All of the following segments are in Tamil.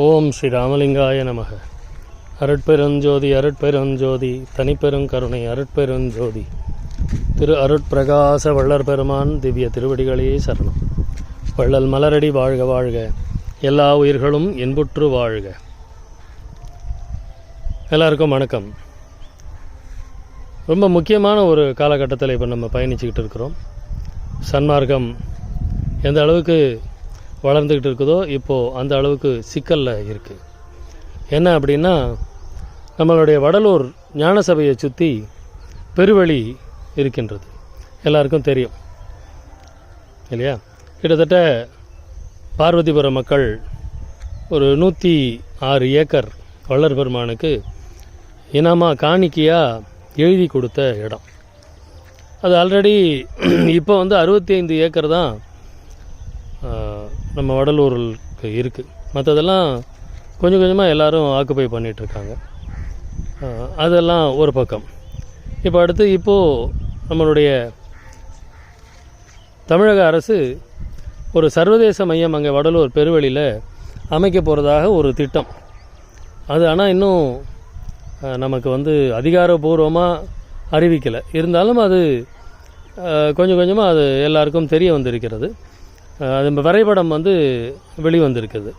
ஓம் ஸ்ரீ ராமலிங்காய நமக. அருட்பெருஞ்சோதி அருட்பெருஞ்சோதி தனிப்பெருங்கருணை அருட்பெருஞ்சோதி. திரு அருட்பிரகாச வள்ளர் பெருமான் திவ்ய திருவடிகளே சரணம். வள்ளல் மலரடி வாழ்க வாழ்க. எல்லா உயிர்களும் இன்புற்று வாழ்க. எல்லாருக்கும் வணக்கம். ரொம்ப முக்கியமான ஒரு காலகட்டத்தில் இப்போ நம்ம பயணிச்சுக்கிட்டு இருக்கிறோம். சன்மார்க்கம் எந்த அளவுக்கு வளர்ந்துக்கிட்டு இருக்குதோ இப்போது அந்த அளவுக்கு சிக்கலில் இருக்குது என்ன அப்படின்னா நம்மளுடைய வடலூர் ஞான சபையை சுற்றி பெருவழி இருக்கின்றது. எல்லாருக்கும் தெரியும். இல்லையா? கிட்டத்தட்ட பார்வதிபுரம் மக்கள் ஒரு நூற்றி ஆறு ஏக்கர் வள்ளர் பெருமானுக்கு இனமாக காணிக்கையாக எழுதி கொடுத்த இடம். அது ஆல்ரெடி இப்போ வந்து அறுபத்தி ஐந்து ஏக்கர் தான் நம்ம வடலூருக்கு இருக்குது மற்றதெல்லாம் கொஞ்சம் கொஞ்சமாக எல்லோரும் ஆக்குப்பை பண்ணிகிட்ருக்காங்க அதெல்லாம் ஒரு பக்கம். இப்போ அடுத்து இப்போது நம்மளுடைய தமிழக அரசு ஒரு சர்வதேச மையம் அங்கே வடலூர் பெருவெளியில் அமைக்க போகிறதாக ஒரு திட்டம். அது ஆனால் இன்னும் நமக்கு வந்து அதிகாரபூர்வமாக அறிவிக்கலை. இருந்தாலும் அது கொஞ்சம் கொஞ்சமாக அது எல்லாருக்கும் தெரிய வந்திருக்கிறது. அது வரைபடம் வந்து வெளிவந்திருக்குது.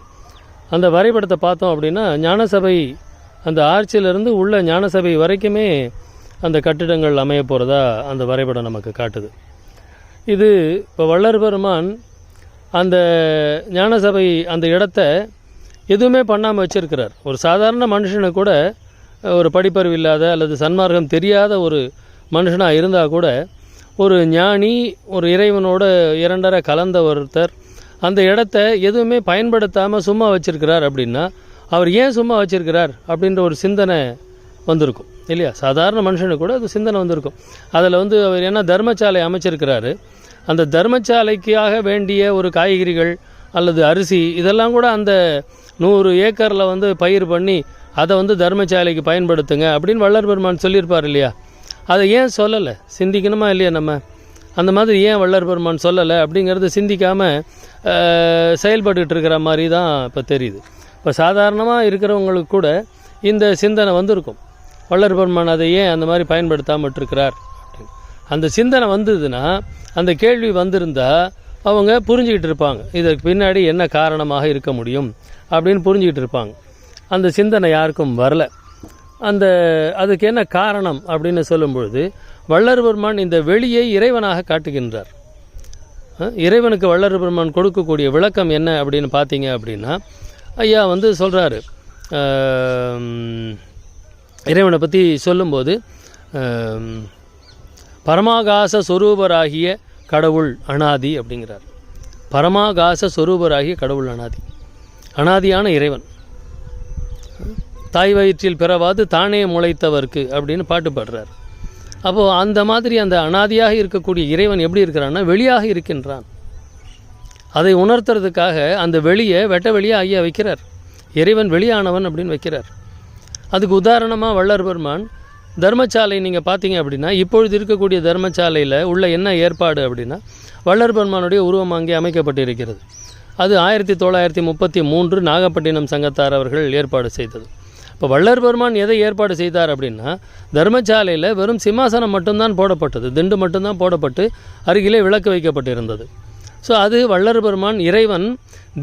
அந்த வரைபடத்தை பார்த்தோம் அப்படின்னா ஞானசபை அந்த ஆட்சியிலிருந்து உள்ள ஞானசபை வரைக்குமே அந்த கட்டிடங்கள் அமைய போகிறதா அந்த வரைபடம் நமக்கு காட்டுது. இது இப்போ வள்ளர் பெருமான் அந்த ஞானசபை அந்த இடத்த எதுவுமே பண்ணாமல் வச்சுருக்கிறார். ஒரு சாதாரண மனுஷனை கூட ஒரு படிப்பறிவு இல்லாத அல்லது சன்மார்க்கம் தெரியாத ஒரு மனுஷனாக இருந்தால் கூட ஒரு ஞானி ஒரு இறைவனோட இரண்டரை கலந்த ஒருத்தர் அந்த இடத்த எதுவுமே பயன்படுத்தாமல் சும்மா வச்சுருக்கிறார் அப்படின்னா அவர் ஏன் சும்மா வச்சிருக்கிறார் அப்படின்ற ஒரு சிந்தனை வந்திருக்கும் இல்லையா? சாதாரண மனுஷனுக்கு கூட அது சிந்தனை வந்திருக்கும். அதில் வந்து அவர் என்ன தர்மசாலை அமைச்சிருக்கிறாரு அந்த தர்மசாலைக்காக வேண்டிய ஒரு காய்கறிகள் அல்லது அரிசி இதெல்லாம் கூட அந்த நூறு ஏக்கரில் வந்து பயிர் பண்ணி அதை வந்து தர்மசாலைக்கு பயன்படுத்துங்க அப்படின்னு வள்ளல் பெருமான் சொல்லியிருப்பார் இல்லையா? அதை ஏன் சொல்லலை? சிந்திக்கணுமா இல்லையா நம்ம? அந்த மாதிரி ஏன் வள்ளர் பெருமான் சொல்லலை அப்படிங்கிறத சிந்திக்காமல் செயல்பட்டுட்டு இருக்கிற மாதிரி தான் இப்போ தெரியுது. இப்போ சாதாரணமாக இருக்கிறவங்களுக்கு கூட இந்த சிந்தனை வந்திருக்கும். வள்ளர் பெருமான் அதை ஏன் அந்த மாதிரி பயன்படுத்தாமல் இருக்கிறார் அப்படின்னு அந்த சிந்தனை வந்ததுன்னா அந்த கேள்வி வந்திருந்தால் அவங்க புரிஞ்சுக்கிட்டு இருப்பாங்க. இதற்கு பின்னாடி என்ன காரணமாக இருக்க முடியும் அப்படின்னு புரிஞ்சுக்கிட்டு இருப்பாங்க. அந்த சிந்தனை யாருக்கும் வரலை. அந்த அதுக்கு என்ன காரணம் அப்படின்னு சொல்லும்பொழுது வள்ளர் பெருமான் இந்த வெளியை இறைவனாக காட்டுகின்றார். இறைவனுக்கு வள்ளர் பெருமான் கொடுக்கக்கூடிய விளக்கம் என்ன அப்படின்னு பார்த்தீங்க அப்படின்னா ஐயா வந்து சொல்கிறாரு இறைவனை பற்றி சொல்லும்போது பரமாகாச சொரூபராகிய கடவுள் அனாதி அப்படிங்கிறார். பரமாகாச சொரூபராகிய கடவுள் அனாதி. அனாதியான இறைவன். தாய் வயிற்றில் பிறவாது தானே முளைத்தவர்க்கு அப்படின்னு பாட்டு பாடுறார். அப்போது அந்த மாதிரி அந்த அனாதியாக இருக்கக்கூடிய இறைவன் எப்படி இருக்கிறான்னா வெளியாக இருக்கின்றான். அதை உணர்த்துறதுக்காக அந்த வெளியை வெட்ட வெளியே ஐயா வைக்கிறார். இறைவன் வெளியானவன் அப்படின்னு வைக்கிறார். அதுக்கு உதாரணமாக வள்ளர் பெருமான் தர்மசாலை நீங்கள் பார்த்தீங்க அப்படின்னா இப்பொழுது இருக்கக்கூடிய தர்மசாலையில் உள்ள என்ன ஏற்பாடு அப்படின்னா வள்ளர் பெருமானுடைய உருவம் அங்கே அமைக்கப்பட்டிருக்கிறது. அது ஆயிரத்தி தொள்ளாயிரத்தி முப்பத்தி மூன்று நாகப்பட்டினம் சங்கத்தார் அவர்கள் ஏற்பாடு செய்தது. இப்போ வள்ளர் பெருமான் எதை ஏற்பாடு செய்தார் அப்படின்னா தர்மசாலையில் வெறும் சிம்மாசனம் மட்டும்தான் போடப்பட்டது. திண்டு மட்டும்தான் போடப்பட்டு அருகிலே விளக்கு வைக்கப்பட்டிருந்தது. ஸோ அது வள்ளர் பெருமான் இறைவன்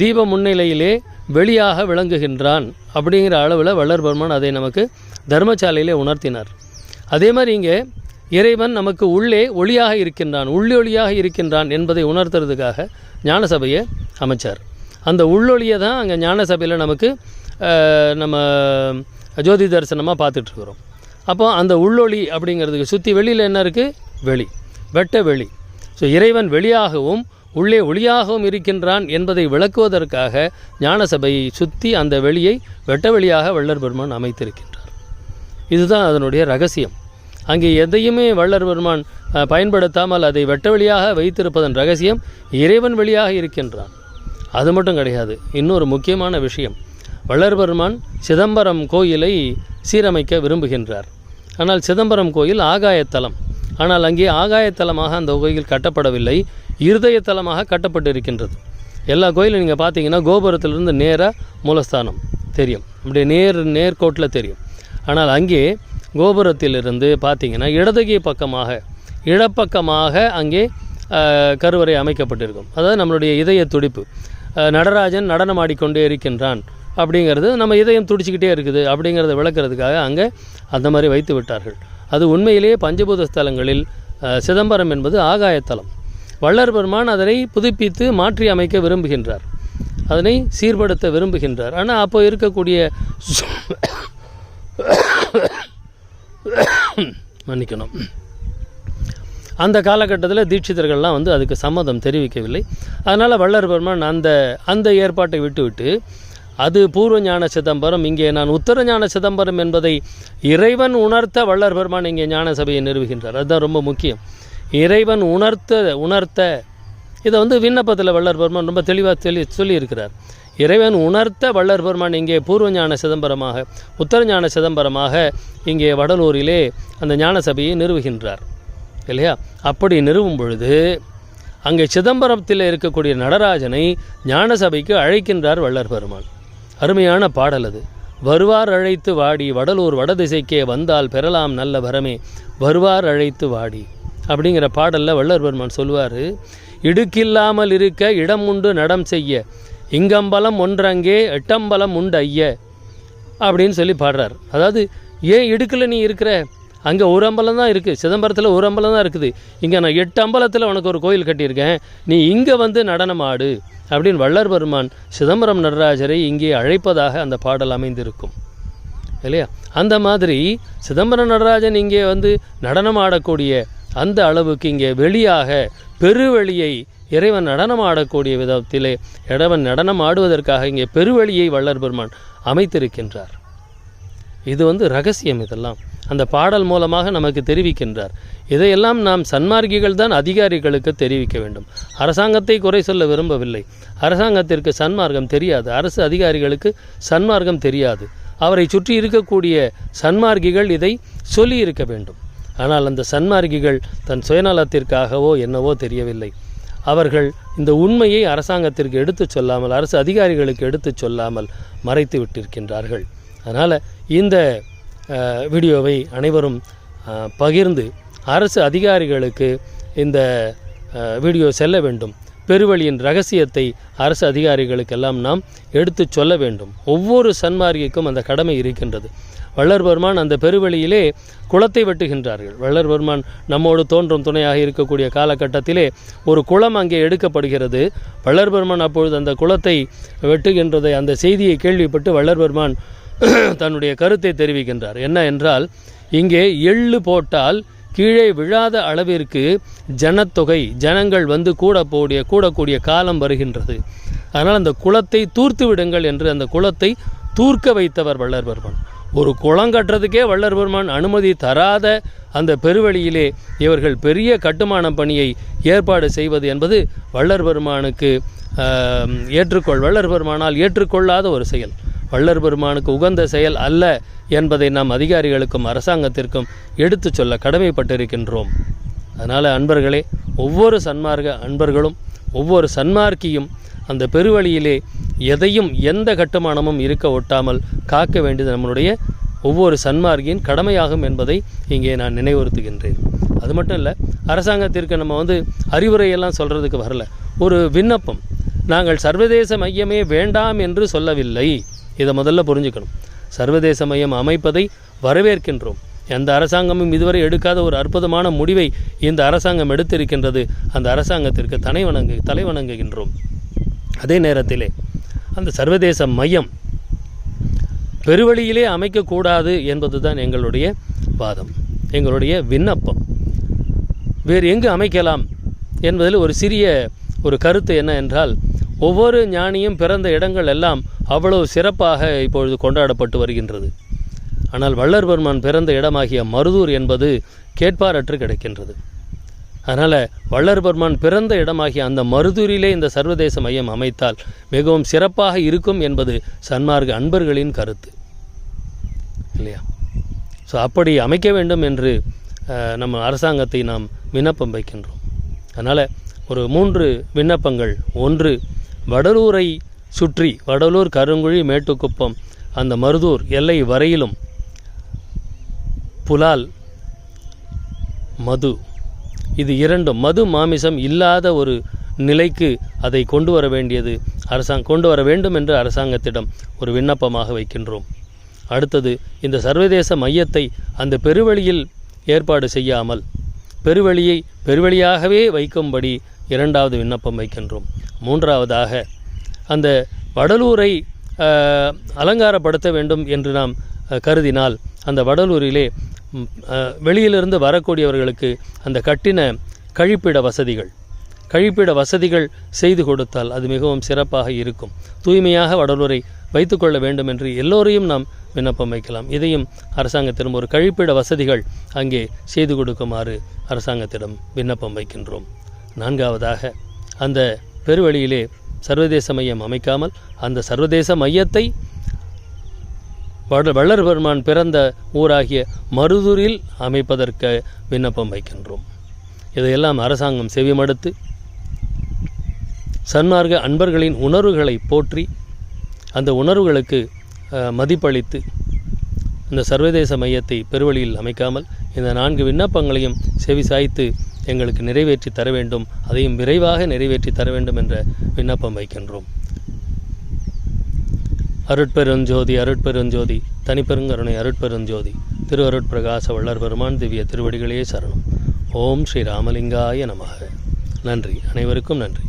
தீப முன்னிலையிலே வெளியாக விளங்குகின்றான் அப்படிங்கிற அளவில் வள்ளர் பெருமான் அதை நமக்கு தர்மசாலையிலே உணர்த்தினார். அதே மாதிரி இங்கே இறைவன் நமக்கு உள்ளே ஒளியாக இருக்கின்றான் உள்ளொளியாக இருக்கின்றான் என்பதை உணர்த்துறதுக்காக ஞானசபையை அமைச்சார். அந்த உள்ளொளியை தான் அங்கே ஞானசபையில் நமக்கு நம்ம ஜோதி தரிசனமாக பார்த்துட்ருக்குறோம் அப்போ அந்த உள்ளொளி அப்படிங்கிறதுக்கு சுற்றி வெளியில் என்ன இருக்குது வெளி. வெட்ட வெளி. ஸோ இறைவன் வெளியாகவும் உள்ளே ஒளியாகவும் இருக்கின்றான் என்பதை விளக்குவதற்காக ஞானசபையை சுற்றி அந்த வெளியை வெட்ட வெளியாக வள்ளர் பெருமான் அமைத்திருக்கின்றார். இதுதான் அதனுடைய ரகசியம். அங்கே எதையுமே வள்ளர் பெருமான் பயன்படுத்தாமல் அதை வெட்ட வெளியாக வைத்திருப்பதன் ரகசியம் இறைவன் வெளியாக இருக்கின்றான். அது மட்டும் கிடையாது. இன்னொரு முக்கியமான விஷயம். வளர்பெருமான் சிதம்பரம் கோயிலை சீரமைக்க விரும்புகின்றார். ஆனால் சிதம்பரம் கோயில் ஆகாயத்தலம். ஆனால் அங்கே ஆகாயத்தலமாக அந்த கோயில் கட்டப்படவில்லை. இருதயத்தலமாக கட்டப்பட்டு இருக்கின்றது எல்லா கோயிலும் நீங்கள் பார்த்தீங்கன்னா கோபுரத்திலிருந்து நேராக மூலஸ்தானம் தெரியும். அப்படியே நேர் நேர்கோட்டில் தெரியும். ஆனால் அங்கே கோபுரத்திலிருந்து பார்த்தீங்கன்னா இடதுகை பக்கமாக இடப்பக்கமாக அங்கே கருவறை அமைக்கப்பட்டிருக்கும். அதாவது நம்மளுடைய இதய துடிப்பு. நடராஜன் நடனமாடிக்கொண்டே இருக்கின்றான். அப்படிங்கிறது நம்ம இதயம் துடிச்சிக்கிட்டே இருக்குது அப்படிங்கிறத விளக்குறதுக்காக அங்கே அந்த மாதிரி வைத்து விட்டார்கள். அது உண்மையிலேயே பஞ்சபூத ஸ்தலங்களில் சிதம்பரம் என்பது ஆகாயத்தலம். வள்ளர் பெருமான் அதனை புதுப்பித்து மாற்றி அமைக்க விரும்புகின்றார். அதனை சீர்படுத்த விரும்புகின்றார். ஆனால் அப்போ இருக்கக்கூடிய மன்னிக்கணும். அந்த காலகட்டத்தில் தீட்சிதர்கள்லாம் வந்து அதுக்கு சம்மதம் தெரிவிக்கவில்லை. அதனால் வள்ளர் பெருமான் அந்த அந்த ஏற்பாட்டை விட்டுவிட்டு அது பூர்வ ஞான சிதம்பரம். இங்கே நான் உத்தர ஞான சிதம்பரம் என்பதை இறைவன் உணர்த்த வள்ளர் பெருமான் இங்கே ஞான சபையை நிறுவுகின்றார். அதுதான் ரொம்ப முக்கியம். இறைவன் உணர்த்த உணர்த்த. இதை வந்து விண்ணப்பத்தில் வள்ளர் பெருமான் ரொம்ப தெளிவாக தெளி சொல்லியிருக்கிறார். இறைவன் உணர்த்த வள்ளர் பெருமான் இங்கே பூர்வ ஞான சிதம்பரமாக உத்தர ஞான சிதம்பரமாக இங்கே வடலூரிலே அந்த ஞான சபையை நிறுவுகின்றார். இல்லையா? அப்படி நிறுவும் பொழுது அங்கே சிதம்பரத்தில் இருக்கக்கூடிய நடராஜனை ஞான சபைக்கு அழைக்கின்றார் வள்ளர் பெருமான். அருமையான பாடல் அது. வருவார் அழைத்து வாடி வடலூர் வடதிசைக்கே வந்தால் பெறலாம் நல்ல வரமே வருவார் அழைத்து வாடி அப்படிங்கிற பாடலில் வள்ளர் சொல்வார் சொல்லுவார் இடுக்கில்லாமல் இருக்க இடம் உண்டு நடம் செய்ய. இங்கம்பலம் ஒன்றங்கே எட்டம்பலம் உண்டு ஐய அப்படின்னு சொல்லி பாடுறார். அதாவது ஏன் இடுக்கில் நீ இருக்கிற? அங்கே ஒரு அம்பலம் தான் இருக்குது சிதம்பரத்தில் ஒரு அம்பலம் தான் இருக்குது. இங்கே நான் எட்டு அம்பலத்தில் உனக்கு ஒரு கோயில் கட்டியிருக்கேன். நீ இங்கே வந்து நடனம் ஆடு அப்படின்னு வள்ளர் பெருமான் சிதம்பரம் நடராஜரை இங்கே அழைப்பதாக அந்த பாடல் அமைந்திருக்கும். இல்லையா? அந்த மாதிரி சிதம்பரம் நடராஜன் இங்கே வந்து நடனம் ஆடக்கூடிய அந்த அளவுக்கு இங்கே வெளியாக பெருவெளியை இறைவன் நடனம் ஆடக்கூடிய விதத்திலே இறைவன் நடனம் ஆடுவதற்காக இங்கே பெருவெளியை வள்ளர் பெருமான் அமைத்திருக்கின்றார். இது வந்து ரகசியம் இதெல்லாம். அந்த பாடல் மூலமாக நமக்கு தெரிவிக்கின்றார். இதையெல்லாம் நாம் சன்மார்க்கிகள் தான் அதிகாரிகளுக்கு தெரிவிக்க வேண்டும். அரசாங்கத்தை குறை சொல்ல விரும்பவில்லை. அரசாங்கத்திற்கு சன்மார்க்கம் தெரியாது. அரசு அதிகாரிகளுக்கு சன்மார்க்கம் தெரியாது. அவரை சுற்றி இருக்கக்கூடிய சன்மார்க்கிகள் இதை சொல்லி இருக்க வேண்டும். ஆனால் அந்த சன்மார்க்கிகள் தன் சுயநலத்திற்காகவோ என்னவோ தெரியவில்லை. அவர்கள் இந்த உண்மையை அரசாங்கத்திற்கு எடுத்துச் சொல்லாமல் அரசு அதிகாரிகளுக்கு எடுத்துச் சொல்லாமல் மறைத்து விட்டிருக்கின்றார்கள். அதனால் இந்த வீடியோவை அனைவரும் பகிர்ந்து அரசு அதிகாரிகளுக்கு இந்த வீடியோ செல்ல வேண்டும். பெருவழியின் ரகசியத்தை அரசு அதிகாரிகளுக்கெல்லாம் நாம் எடுத்துச் சொல்ல வேண்டும். ஒவ்வொரு சன்மார்கிக்கும் அந்த கடமை இருக்கின்றது. வள்ளர்பெருமான் அந்த பெருவெளியிலே குளத்தை வெட்டுகின்றார்கள். வள்ளர்பெருமான் நம்மோடு தோன்றும் துணையாக இருக்கக்கூடிய காலகட்டத்திலே ஒரு குளம் அங்கே எடுக்கப்படுகிறது. வள்ளர்பெருமான் அப்பொழுது அந்த குளத்தை வெட்டுகின்றதை அந்த செய்தியை கேள்விப்பட்டு வள்ளர்பெருமான் தன்னுடைய கருத்தை தெரிவிக்கின்றார். என்ன என்றால் இங்கே எள்ளு போட்டால் கீழே விழாத அளவிற்கு ஜனத்தொகை ஜனங்கள் வந்து கூடக்கூடிய கூடக்கூடிய காலம் வருகின்றது. அதனால் அந்த குளத்தை தூர்த்து விடுங்கள் என்று அந்த குளத்தை தூர்க்க வைத்தவர் வள்ளற்பெருமான் ஒரு குளம் கட்டுறதுக்கே வள்ளர்பருமான் அனுமதி தராத அந்த பெருவழியிலே இவர்கள் பெரிய கட்டுமான பணியை ஏற்பாடு செய்வது என்பது வள்ளர்பருமானுக்கு ஏற்றுக்கொள் வள்ளற்பெருமானால் ஏற்றுக்கொள்ளாத ஒரு செயல். வள்ளர் பெருமானுக்கு உகந்த செயல் அல்ல என்பதை நாம் அதிகாரிகளுக்கும் அரசாங்கத்திற்கும் எடுத்துச் சொல்ல கடமைப்பட்டிருக்கின்றோம். அதனால் அன்பர்களே ஒவ்வொரு சன்மார்க்க அன்பர்களும் ஒவ்வொரு சன்மார்க்கியும் அந்த பெருவழியிலே எதையும் எந்த கட்டுமானமும் இருக்க ஒட்டாமல் காக்க வேண்டியது நம்மளுடைய ஒவ்வொரு சன்மார்க்கியின் கடமையாகும் என்பதை இங்கே நான் நினைவுறுத்துகின்றேன். அது மட்டும் இல்லை அரசாங்கத்திற்கு நம்ம வந்து அறிவுரையெல்லாம் சொல்கிறதுக்கு வரல. ஒரு விண்ணப்பம். நாங்கள் சர்வதேச மையமே வேண்டாம் என்று சொல்லவில்லை. இதை முதல்ல புரிஞ்சுக்கணும். சர்வதேச மையம் அமைப்பதை வரவேற்கின்றோம். எந்த அரசாங்கமும் இதுவரை எடுக்காத ஒரு அற்புதமான முடிவை இந்த அரசாங்கம் எடுத்திருக்கின்றது. அந்த அரசாங்கத்திற்கு தலை வணங்கு தலை வணங்குகின்றோம். அதே நேரத்திலே அந்த சர்வதேச மையம் பெருவழியிலே அமைக்கக்கூடாது என்பதுதான் எங்களுடைய வாதம். எங்களுடைய விண்ணப்பம். வேறு எங்கு அமைக்கலாம் என்பதில் ஒரு சிறிய ஒரு கருத்து என்ன என்றால் ஒவ்வொரு ஞானியும் பிறந்த இடங்கள் எல்லாம் அவ்வளவு சிறப்பாக இப்பொழுது கொண்டாடப்பட்டு வருகின்றது. ஆனால் வள்ளர்பெருமான் பிறந்த இடமாகிய மருதூர் என்பது கேட்பாரற்று கிடைக்கின்றது. அதனால் வள்ளர்பெருமான் பிறந்த இடமாகிய அந்த மருதூரிலே இந்த சர்வதேச மையம் அமைத்தால் மிகவும் சிறப்பாக இருக்கும் என்பது சன்மார்க்க அன்பர்களின் கருத்து. இல்லையா? ஸோ அப்படி அமைக்க வேண்டும் என்று நம்ம அரசாங்கத்தை நாம் விண்ணப்பம் வைக்கின்றோம். அதனால் ஒரு மூன்று விண்ணப்பங்கள். ஒன்று வடலூரை சுற்றி வடலூர் கருங்குழி மேட்டுக்குப்பம் அந்த மருதூர் எல்லை வரையிலும் புலால் மது. இது இரண்டும் மது மாமிசம் இல்லாத ஒரு நிலைக்கு அதை கொண்டு வர வேண்டியது. அரசாங்க கொண்டு வர வேண்டும் என்று அரசாங்கத்திடம் ஒரு விண்ணப்பமாக வைக்கின்றோம். அடுத்தது இந்த சர்வதேச மையத்தை அந்த பெருவழியில் ஏற்பாடு செய்யாமல் பெருவழியை பெருவழியாகவே வைக்கும்படி இரண்டாவது விண்ணப்பம் வைக்கின்றோம். மூன்றாவதாக அந்த வடலூரை அலங்காரப்படுத்த வேண்டும் என்று நாம் கருதினால் அந்த வடலூரிலே வெளியிலிருந்து வரக்கூடியவர்களுக்கு அந்த கட்டின கழிப்பிட வசதிகள் கழிப்பிட வசதிகள் செய்து கொடுத்தால் அது மிகவும் சிறப்பாக இருக்கும். தூய்மையாக வடலூரை வைத்துக்கொள்ள வேண்டும் என்று எல்லோரையும் நாம் விண்ணப்பம் வைக்கலாம். இதையும் அரசாங்கத்திடம் ஒரு கழிப்பிட வசதிகள் அங்கே செய்து கொடுக்குமாறு அரசாங்கத்திடம் விண்ணப்பம் வைக்கின்றோம். நான்காவதாக அந்த பெருவழியிலே சர்வதேச மையம் அமைக்காமல் அந்த சர்வதேச மையத்தை வட வள்ளர் பெருமான் பிறந்த ஊராகிய மருதூரில் அமைப்பதற்கு விண்ணப்பம் வைக்கின்றோம். இதையெல்லாம் அரசாங்கம் செவிமடுத்து சன்மார்க்க அன்பர்களின் உணர்வுகளை போற்றி அந்த உணர்வுகளுக்கு அஹ், மதிப்பளித்து இந்த சர்வதேச மையத்தை பெருவழியில் அமைக்காமல் இந்த நான்கு விண்ணப்பங்களையும் செவி சாய்த்து எங்களுக்கு நிறைவேற்றி தர வேண்டும் அதையும் விரைவாக நிறைவேற்றி தர வேண்டும் என்ற விண்ணப்பம் வைக்கின்றோம். அருட்பெருஞ்சோதி அருட்பெருஞ்சோதி தனிப்பெருங்கருணை அருட்பெருஞ்சோதி திரு அருட்பிரகாச வள்ளர் பெருமான் திவ்ய திருவடிகளே சரணம். ஓம் ஸ்ரீ ராமலிங்காய நமக. நன்றி. அனைவருக்கும் நன்றி.